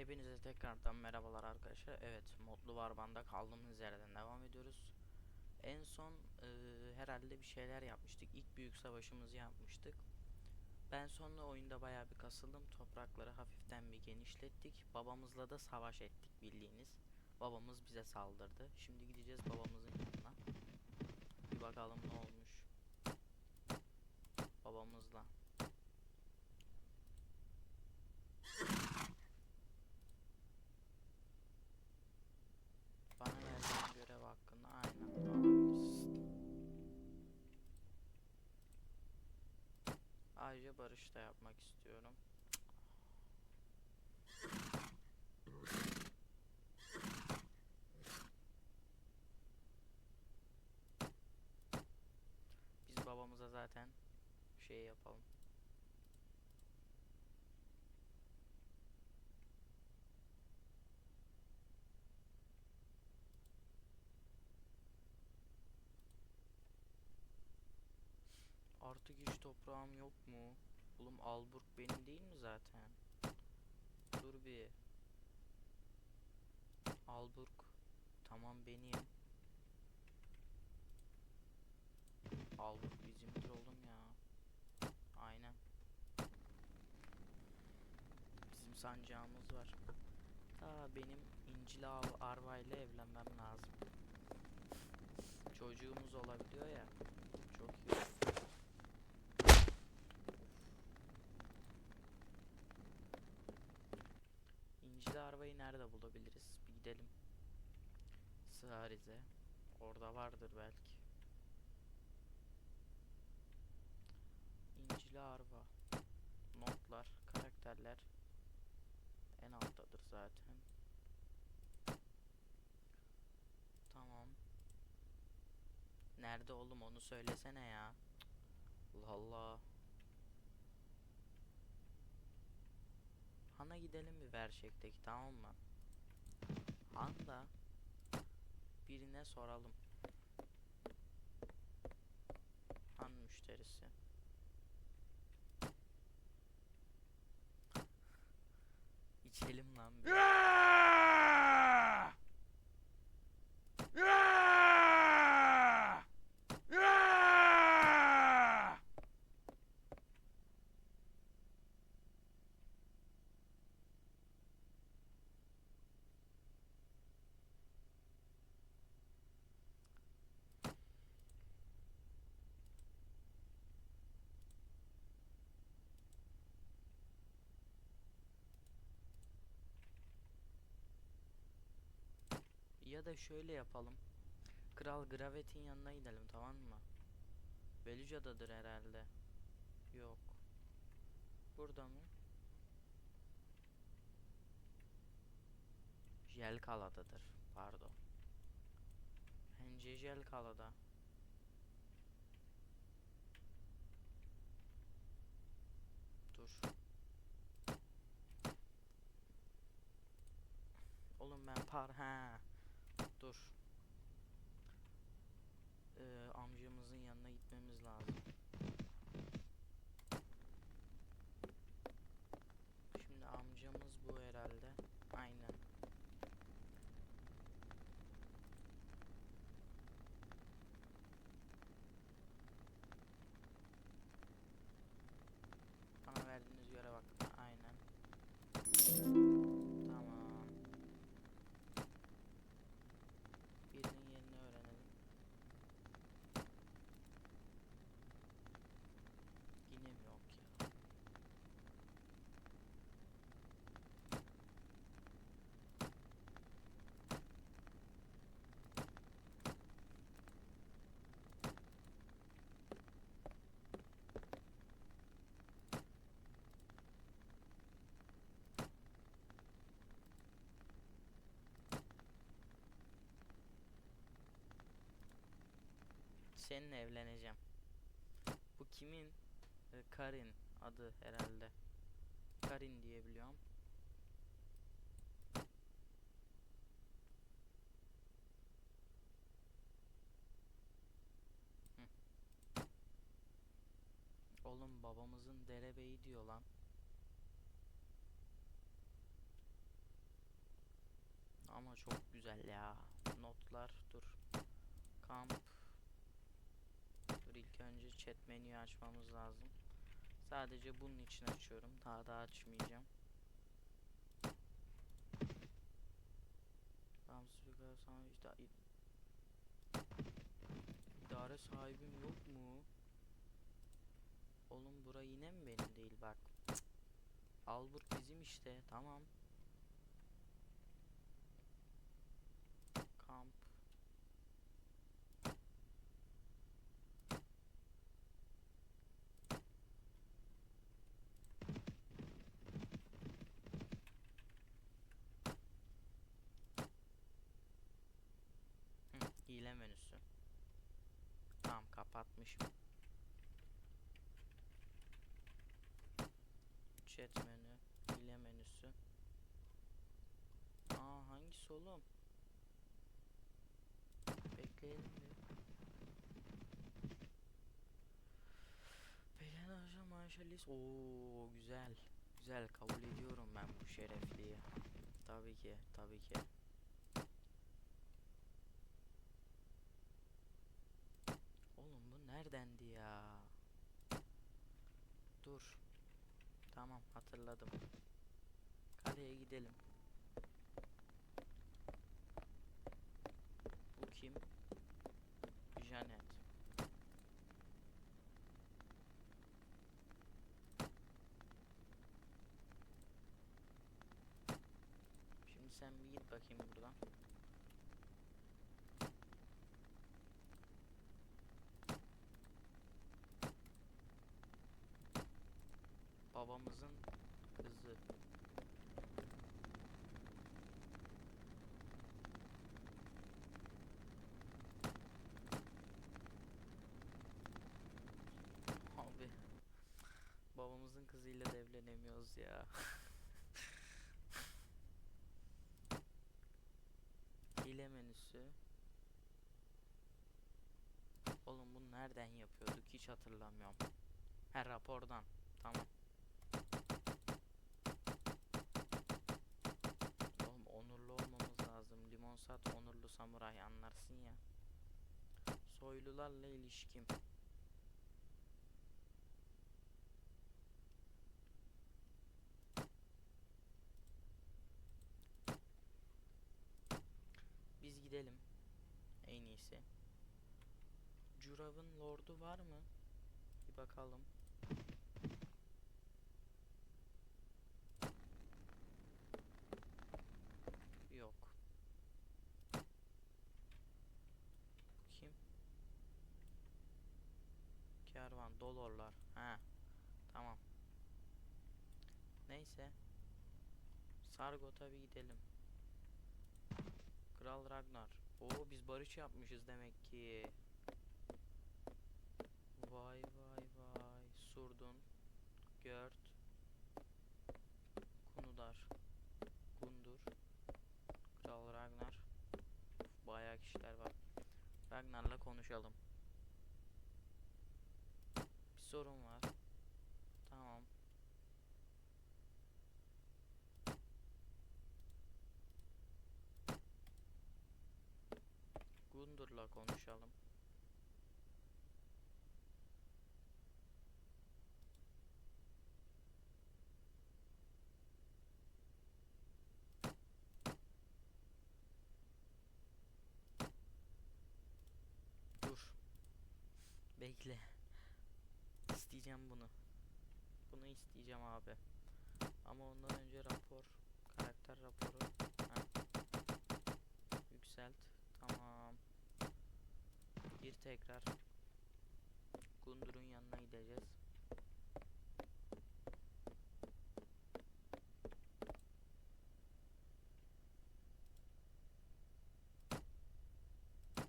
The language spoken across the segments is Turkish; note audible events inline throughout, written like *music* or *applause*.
Hepinize tekrardan merhabalar arkadaşlar. Evet, Modlu Varban'da kaldığımız yerden devam ediyoruz. En son e, herhalde bir şeyler yapmıştık. İlk büyük savaşımızı yapmıştık. Ben sonra oyunda bayağı bir kasıldım. Toprakları hafiften bir genişlettik. Babamızla da savaş ettik bildiğiniz. Babamız bize saldırdı. Şimdi gideceğiz babamızın yanına. Bir bakalım ne olmuş. Babamızla. Ayrıca barış da yapmak istiyorum. Biz babamıza zaten şey yapalım. Artık hiç toprağım yok mu? Oğlum Alburg benim değil mi zaten? Dur bir. Alburg. Tamam benim. Alburg bizimdir oğlum ya. Aynen. Bizim sancağımız var. Ta benim İncil Arva ile evlenmem lazım. Çocuğumuz olabiliyor ya. Çok iyi. İncil Arva'yı nerede bulabiliriz? Bir gidelim. Sığarize. Orada vardır belki. İncil Arva. Notlar, karakterler. En alttadır zaten. Tamam. Nerede oğlum onu söylesene ya. Allah Allah. Han'a gidelim bir Verşek'teki tamam mı? Han'da birine soralım. Han müşterisi. İçelim lan bir. Ya da şöyle yapalım. Kral Gravet'in yanına gidelim tamam mı? Veluja'dadır herhalde. Yok. Burada mı? Jelkala'dadır. Pardon. Bence Jelkala'da. Dur. Oğlum ben par ha. Dur. Ee, amcamızın yanına gitmemiz lazım. Şimdi amcamız bu herhalde. Aynen. Bana verdiğiniz göre bak. Aynen. Tamam. Birinin yerini öğrenelim. Yine mi yok ya? Seninle evleneceğim. Bu kimin? Ee, Karin adı herhalde. Karin diye biliyorum. Hı. Oğlum babamızın derebeyi diyor lan. çok güzel ya. Notlar dur. Kamp. Önce chat menüyü açmamız lazım. Sadece bunun için açıyorum. Daha da açmayacağım. Bağımsız bir karar sağ işte idare sahibim yok mu? Oğlum bura yine mi benim değil bak. Cık. Albert bizim işte tamam. Kamp. Hı, hile menüsü. Tamam kapatmışım. Chat menü, hile menüsü. Aa hangisi oğlum? Bekleyelim bir. Beyler hocam Maşalis. Oo güzel. Güzel kabul ediyorum ben bu şerefliyi. Tabii ki, tabii ki. Oğlum bu neredendi ya? Dur. Tamam hatırladım. Kaleye gidelim. Bu kim? Janet. Şimdi sen bir git bakayım buradan. Babamızın kızı. Abi babamızın kızıyla da evlenemiyoruz ya. *laughs* Hile menüsü. Oğlum bunu nereden yapıyorduk hiç hatırlamıyorum. Her rapordan. Tamam. Samuray anlarsın ya. Soylularla ilişkim. Biz gidelim. En iyisi. Curav'ın lordu var mı? Bir bakalım. Yok. Kim? Kervan, dolorlar. Ha. Tamam. Neyse. Sargot'a bir gidelim. Kral Ragnar. Oo biz barış yapmışız demek ki. Vay vay vay. Surdun. Gört. Kunudar. Gundur. Kral Ragnar. Bayağı kişiler var. Ragnar'la konuşalım. Sorun var. Tamam. Gundur'la konuşalım. Dur. Bekle. İsteyeceğim bunu. Bunu isteyeceğim abi. Ama ondan önce rapor. Karakter raporu. Ha. Yükselt. Tamam. Gir tekrar. Gundur'un yanına gideceğiz.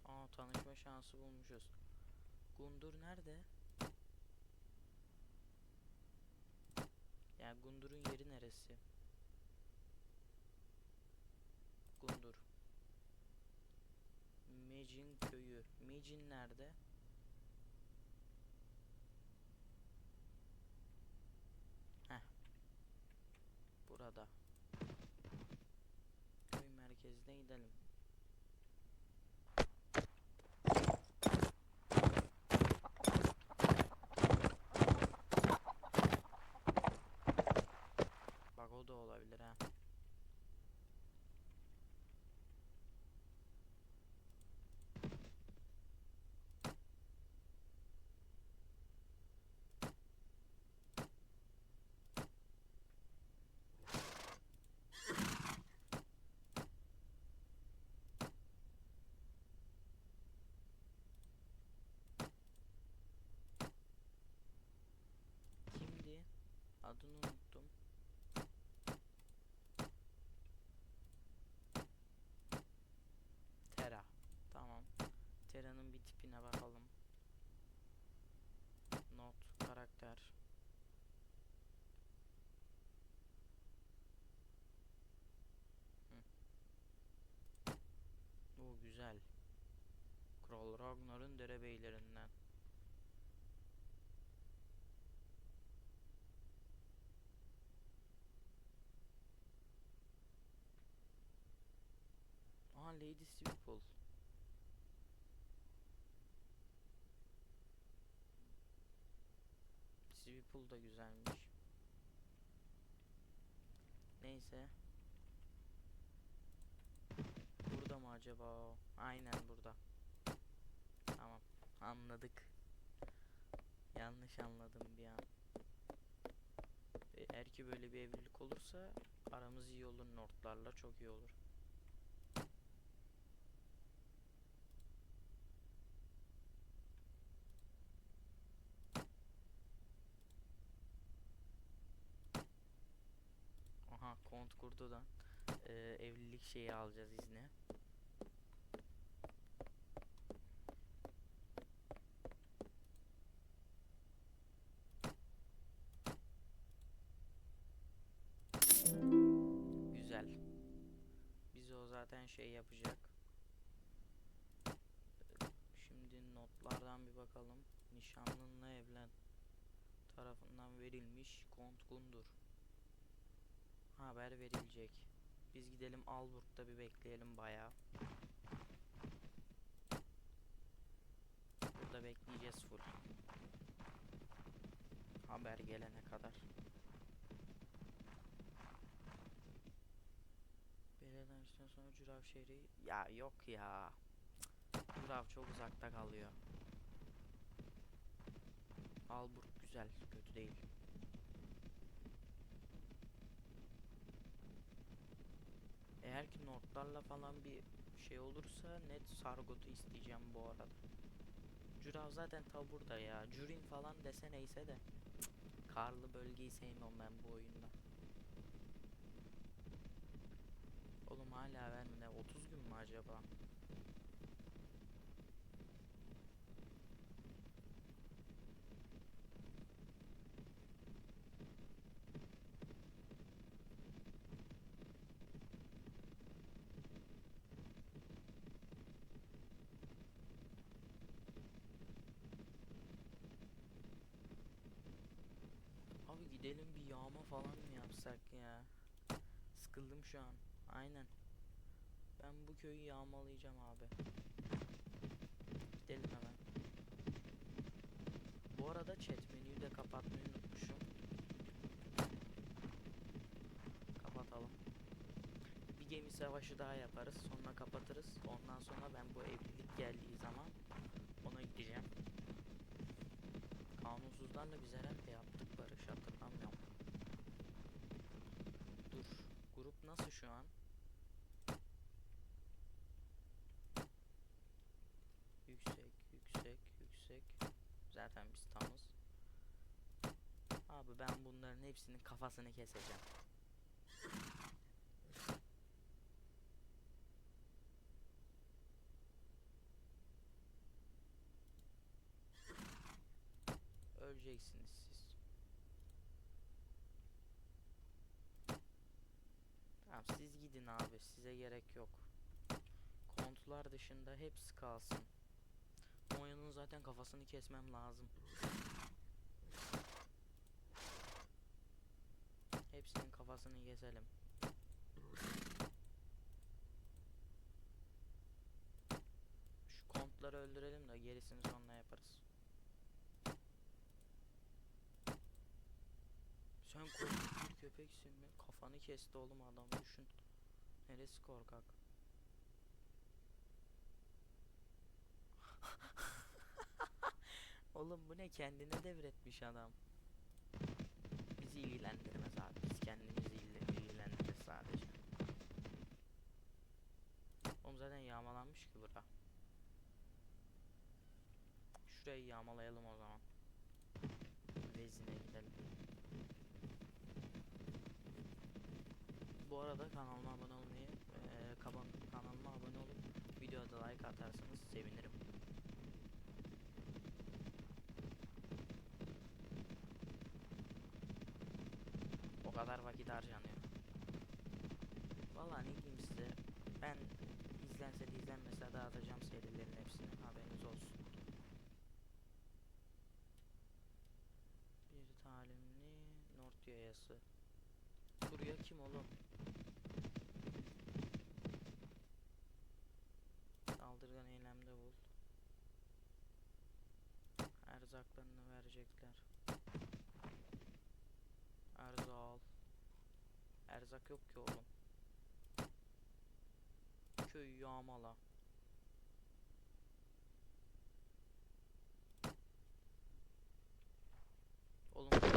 Aa tanışma şansı bulmuşuz. Gundur nerede? Yani Gundur'un yeri neresi? Gundur. Mecin köyü. Mecin nerede? Heh. Burada. Köy merkezine gidelim. İsmine bakalım. Not, karakter. Hı. O güzel. Kral Ragnar'ın derebeylerinden. Aa Lady Sweeple. Sweeple da güzelmiş. Neyse. Burada mı acaba? Aynen burada. Tamam. Anladık. Yanlış anladım bir an. Eğer ki böyle bir evlilik olursa aramız iyi olur Nordlarla çok iyi olur. Kont kurdudan e, evlilik şeyi alacağız izni. Güzel. Bize o zaten şey yapacak. Şimdi notlardan bir bakalım. Nişanlınla evlen tarafından verilmiş Kont Gundur. Haber verilecek. Biz gidelim Alburg'da bir bekleyelim bayağı. Burada bekleyeceğiz full. Haber gelene kadar. Belediyeden işte sonra Cürav şehri... Ya yok ya. Cürav çok uzakta kalıyor. Alburg güzel, kötü değil. Eğer ki notlarla falan bir şey olursa net Sargot'u isteyeceğim bu arada. Cürav zaten taburda ya. Cürin falan dese neyse de. Cık, Karlı bölgeyi sevmiyorum ben bu oyunda. Oğlum hala vermedi. 30 gün mü acaba? Abi gidelim bir yağma falan mı yapsak ya? Sıkıldım şu an. Aynen. Ben bu köyü yağmalayacağım abi. Gidelim hemen. Bu arada chat menüyü de kapatmayı unutmuşum. Kapatalım. Bir gemi savaşı daha yaparız. Sonra kapatırız. Ondan sonra ben bu evlilik geldiği zaman ona gideceğim. Kanunsuzlarla biz herhalde yaptık barış hatırlamıyorum. Dur. Grup nasıl şu an? Yüksek, yüksek, yüksek. Zaten biz tamız. Abi ben bunların hepsinin kafasını keseceğim. Öleceksiniz gidin abi size gerek yok. Kontlar dışında hepsi kalsın. Oyunun zaten kafasını kesmem lazım. Hepsinin kafasını keselim. Şu kontları öldürelim de gerisini sonra yaparız. Sen köpeksin mi? Kafanı kesti oğlum adam düşün. Neresi korkak? *laughs* Oğlum bu ne kendine devretmiş adam. Bizi ilgilendirmez abi. Biz kendimizi ilgi- ilgilendiririz sadece. Oğlum zaten yağmalanmış ki bura. Şurayı yağmalayalım o zaman. Vezine gidelim. Bu arada kanalıma abone olmayı, kanalıma abone olup videoda like atarsanız sevinirim. O kadar vakit harcanıyor. Vallahi ne diyeyim size. Ben izlense de izlenmese dağıtacağım serilerin hepsini. Haberiniz olsun. Bir talimli North yayası. Buraya kim oğlum? Erzaklarını verecekler. Erzal. Erzak yok ki oğlum. Köy yağmala. Oğlum.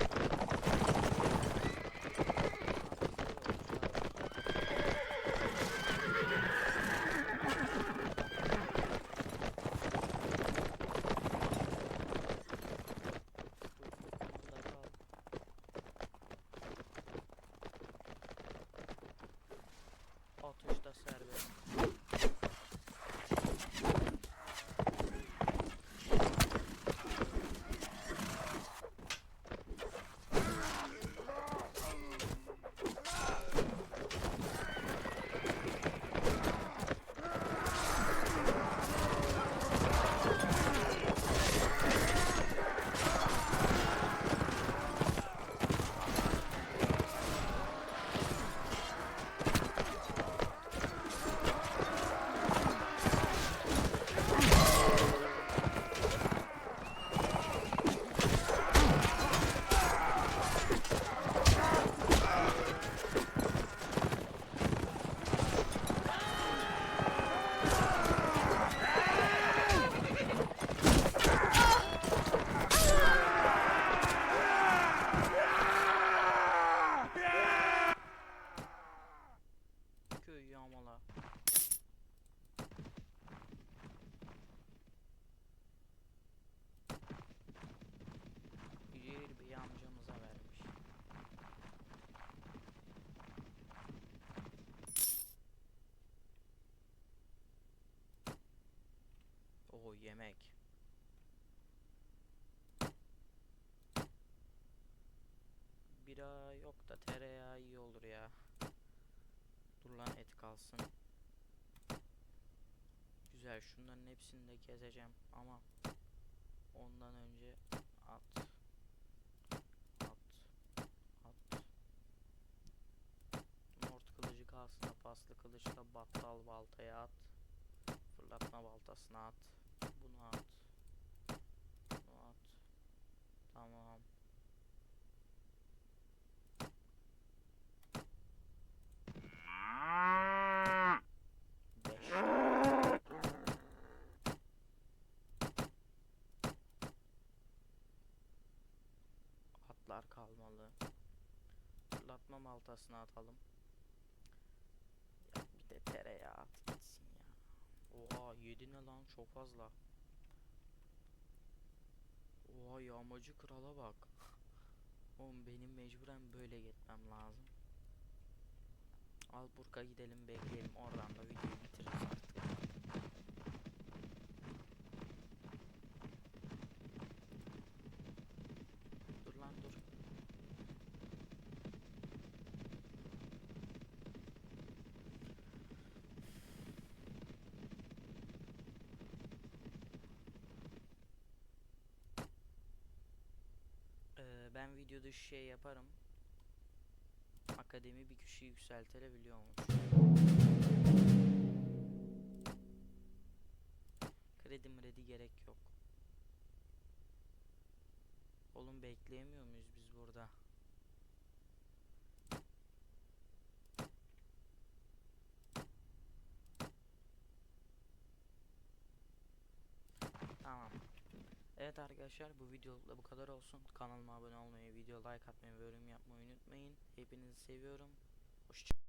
Kalsın. Güzel şunların hepsini de keseceğim ama ondan önce at. At. At. Mort kılıcı kalsın da paslı kılıçla battal baltaya at. Fırlatma baltasına at. Bunu at. Bunu at. Tamam. Baltasına atalım. Ya bir de tereyağı at gitsin ya. Oha yedi ne lan çok fazla. Oha yağmacı krala bak. *laughs* Oğlum benim mecburen böyle gitmem lazım. Al Burka gidelim bekleyelim oradan da videoyu bitiririz artık. Dur lan dur. Ben video dışı şey yaparım. Akademi bir kişiyi yükseltilebiliyormuş. Kredi mredi gerek yok. Oğlum bekleyemiyor muyuz biz burada? Tamam. Evet arkadaşlar bu videoluk da bu kadar olsun. Kanalıma abone olmayı, video like atmayı ve yorum yapmayı unutmayın. Hepinizi seviyorum. Hoşça